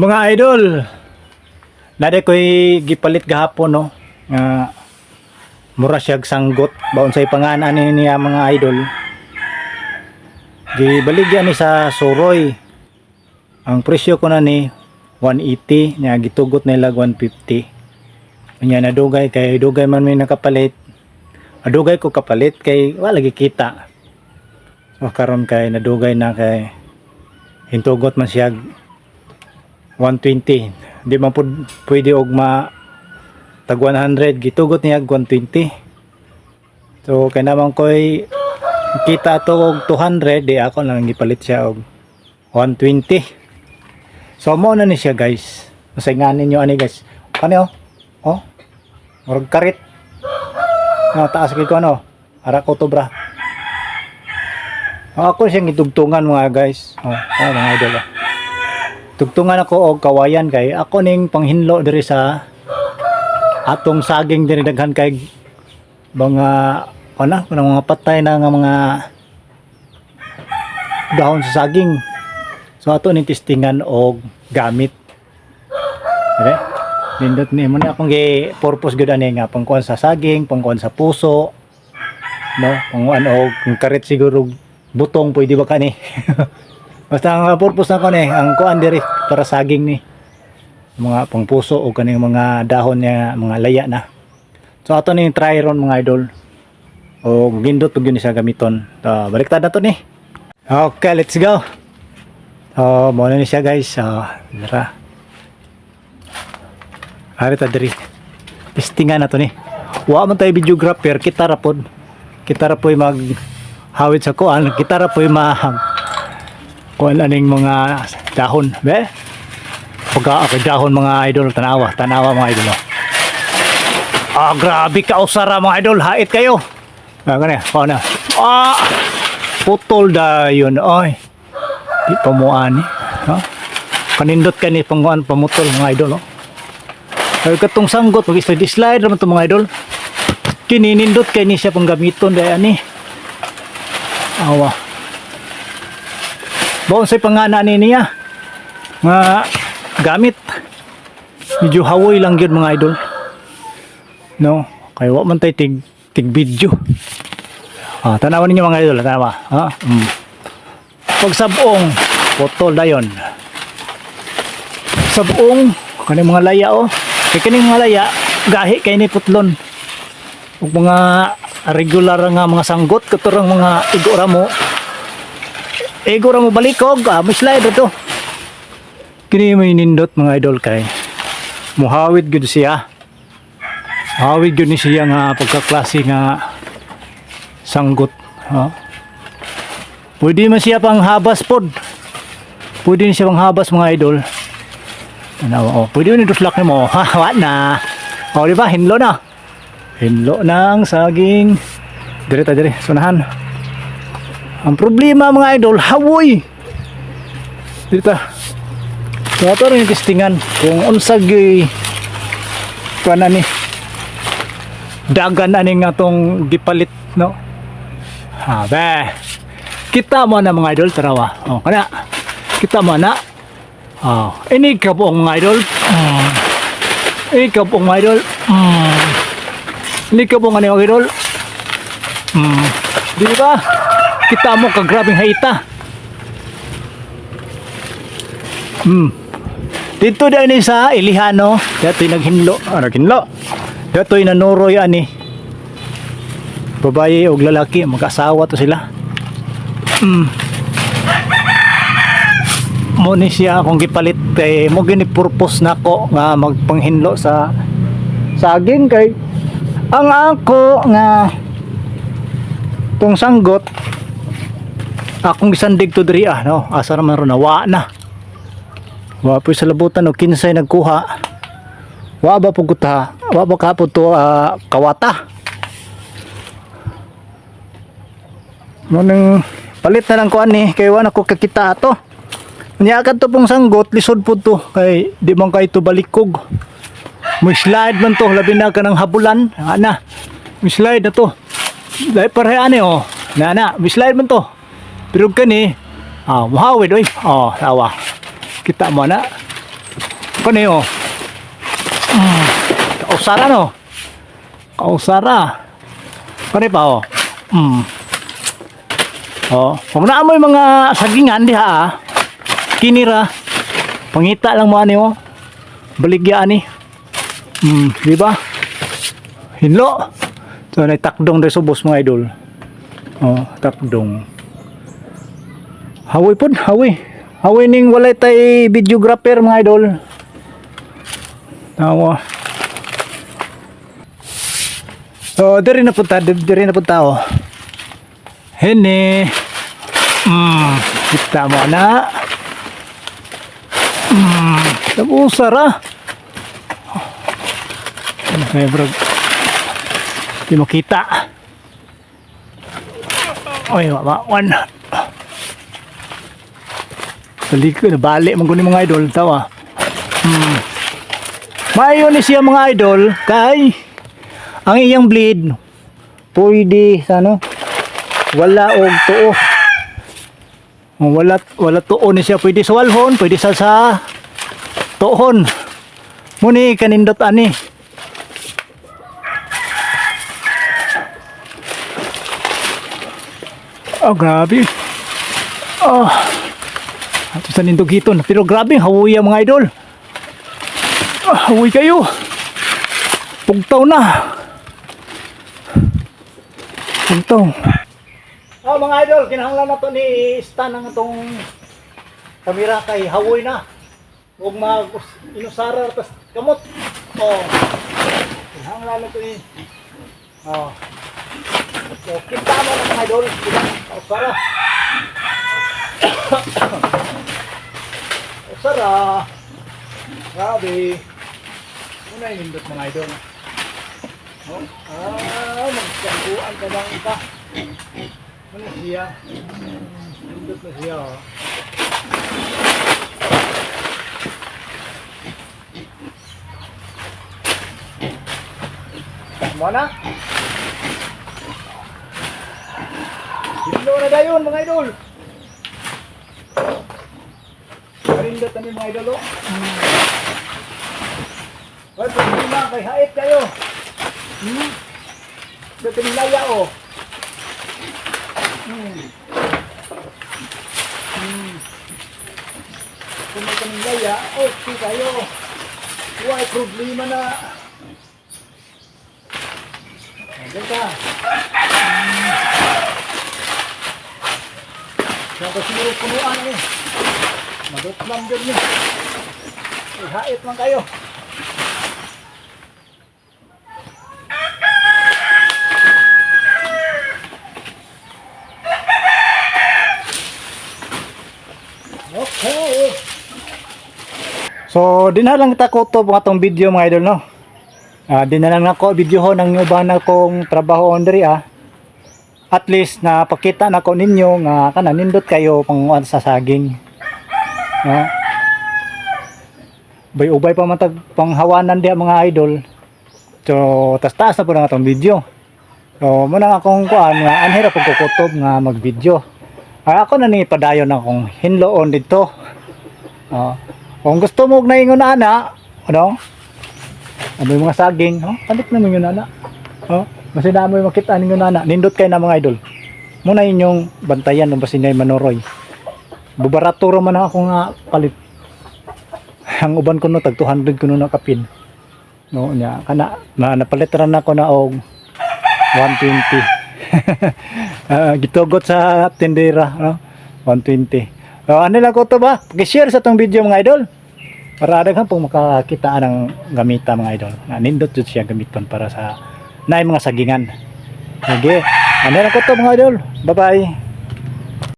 Mga idol, nade ko'y gipalit gahapon no nga mura siyag sanggot baon sa ipanganan ni niya mga idol. Gibaligyan ni sa Suroy. Ang presyo ko na ni 180 nya gitugot nila 150. Nya nadugay kay dugay man may nakapalit. Adugay ko kapalit kay wala lagi kita. So karon kay nadugay na kay hintugot man siya 120 di man pud pwede og ma tag 100 gitugot niya 120 so kay naman koy kita to og 200 di ako lang gipalit siya og 120 so mo na ni siya guys. Masinganin niyo ani guys. Kani oh? Oh? Murag karit. No taas gid ko ano? Ara ko to bra. Oh, ako siyang itugtungan mga guys. Oh, oh mga idol oh. Tugtungan ako og kawayan kay ako ning panghinlo diri sa atong saging diri daghan kay mga ano kanang mga patay na nga mga dahon sa saging. So ato ning testingan og gamit. Okay? Nindot ni mo na akong gi purpose gud ani nga pangkuan sa saging pangkuan sa puso no? Pangkuan og karit siguro butong pwede ba kani Basta ang purpose na ko ni, ang kuan diri para saging ni. Mga pangpuso o kaning mga dahon niya, mga laya na. So ato ni try ron mga idol. O gindot pag yun siya gamiton. So, baliktad na to ni. Okay, let's go. So, muna ni siya guys. So, dara. Hari ta diri. Testingan na to ni. Wa man tayo videographer, kita ra pod. Kita ra po'y mag hawid sa kuan, kita ra po'y ma kuan aning mga dahon be? Pagka okay, dahon mga idol tanawa tanawa mga idol oh. ah grabe ka usara mga idol hait kayo. Ah gani oh na. Ah putol da yun oy. Di pamuan ni ha kanindot ka panguan pamutol mga idol oh ay katong sanggot pag slide slide raman to mga idol. Kininindot kay ni siya panggamiton dahil ani. Awa Baon sa pangana ni niya. Mga gamit. Medyo hawoy lang yun mga idol. No? Kaya wa man tayo tig, tig video. Ah, tanawan ninyo mga idol. Tanawa. Ha? Mm. Pag sabong, potol na yun. Sabong, kaning mga laya oh. Kaya kaning mga laya, gahi kay ni putlon. Ug mga regular nga mga sanggot, katurang mga igora mo, Ego ra mo balikog, ah, may slide to. Kini may nindot mga idol kay. Muhawid gud siya. Muhawid gud ni siya nga pagkaklase nga sanggot. Ha? Pwede man siya pang habas pod. Pwede ni siya pang habas mga idol. Ano, oh, pwede ni duslak ni mo. Ha, wa na. O, di ba? Hinlo na. Hinlo ng saging. Dire ta dire, sunahan. Ang problema mga idol, hawoy. Dito. So ato rin testingan kung unsag kuan ni dagan ani nga tong gipalit no. Ha be. Kita mo na mga idol tarawa. Oh kana. Kita mo na. Oh, ini ka po mga idol. Mm. Ini ka mga idol. Mm. Ini ka po nga mga idol. Mm. Di ba? Kita mo ka grabing haita hmm. Dito ni sa Ilihano dato'y naghinlo. Ah, naghinlo. Dato'y nanuroy ani. Babae o lalaki mag-asawa to sila. Hmm. Mo ni siya akong gipalit kay mo gini purpose nako nga magpanghinlo sa saging kay ang ako nga tong sanggot akong isandig to diri ah no? Asa naman ron na wa na. Wa po sa labutan o kinsay nagkuha? Wa ba po kuta wa ba ka po to ah, kawata? Mo nang palit na lang ko ani kay wa na ko kakita ato. Niya to pong sanggot lisod po to. Kay di man kay to balikog. Mo slide man to labi na ka ng habulan. Ana mo slide na to. Dahil pareha ani oh. Na na mo slide man to pero kani ah muhawid oy oh tawa kita mo na Kano yun? Mm, kausara no? Kausara. Kano pa oh? Mm. Oh, naa mo yung mga sagingan diha ah. Kinira. Pangita lang mo ani oh. Baligya ani. Hmm, di ba? Hinlo. So, nagtakdong rin subos mga idol. Oh, takdong. Hawi pod, hawi. Hawi ning walay tay videographer mga idol. Tawa. So, diri na punta, diri na punta oh. Hene. Hmm, kita mo na. Hmm, tapos sara. Ano kaya bro? Di mo kita. Oy, mawan. Balik ko, nabali man kunin mga idol, tawa. Hmm. Mayo ni siya mga idol, kay ang iyang bleed, pwede sa ano, wala og tuo. Wala, wala tuo ni siya, pwede sa walhon, pwede sa sa tuon. Muni kanindot ani. Oh, grabe. Oh. Ato sa nindog hiton. Pero grabe, hawi ang mga idol. Ah, hawi kayo. Pugtaw na. Pugtaw. Oh, mga idol, kinahanglan na to ni Stan ang itong kamera kay hawoy na. Huwag mag inusara tas kamot. Oh. Kinahanglan na to ni Oh. So, kita mo na mga idol. Kita, usara. Usara. Grabe. Muna yung nindot mga idol. Oh. Ah, magkangguan ka lang ita. Ano siya? Nindot na siya. Oh. Mo na? Sino na dayon mga idol? Marindot na mga idol oh. Hoy, problema kay hait kayo. Hmm? Dito nilaya oh. Hmm. Hmm. Kung may kaming laya, okay kayo. Why problema na? Diyan ka. Kaya ko siguro punuan eh. Madutlam dyan niya. Ihait man kayo. Okay. So, dinalang kita ko to mga tong video mga idol no. Ah, dinalang nako video ho ng uban na kong trabaho on ah. At least na pakita nako ninyo nga kana nindot kayo pang sa saging. No? Bay ubay pa man tag panghawanan diha mga idol. So, tas taas na po na itong video. So, muna akong kuan nga anhira pag kukutob nga mag-video. Ah, ako na ni padayon akong hinloon dito. Oh. Kung gusto mo naingon na ana, ano? Ano yung mga saging, oh, palit naman yun ana. Oh, kasi na mo makita ninyo nana, nindot kayo na mga idol. Muna inyong bantayan ng basinay manoroy. Bubaraturo man ako nga palit. Ang uban ko no tag 200 ko no nakapin. No nya kana na napalit ra na ko na og 120. Ah, gitugot sa tindera no 120. So, ano lang ko to ba? Pag-share sa tong video mga idol. Para daghan pong makakita ng gamita mga idol. Na nindot jud siya gamiton para sa naay mga sagingan. Sige. Ano lang ko to mga idol. Bye-bye.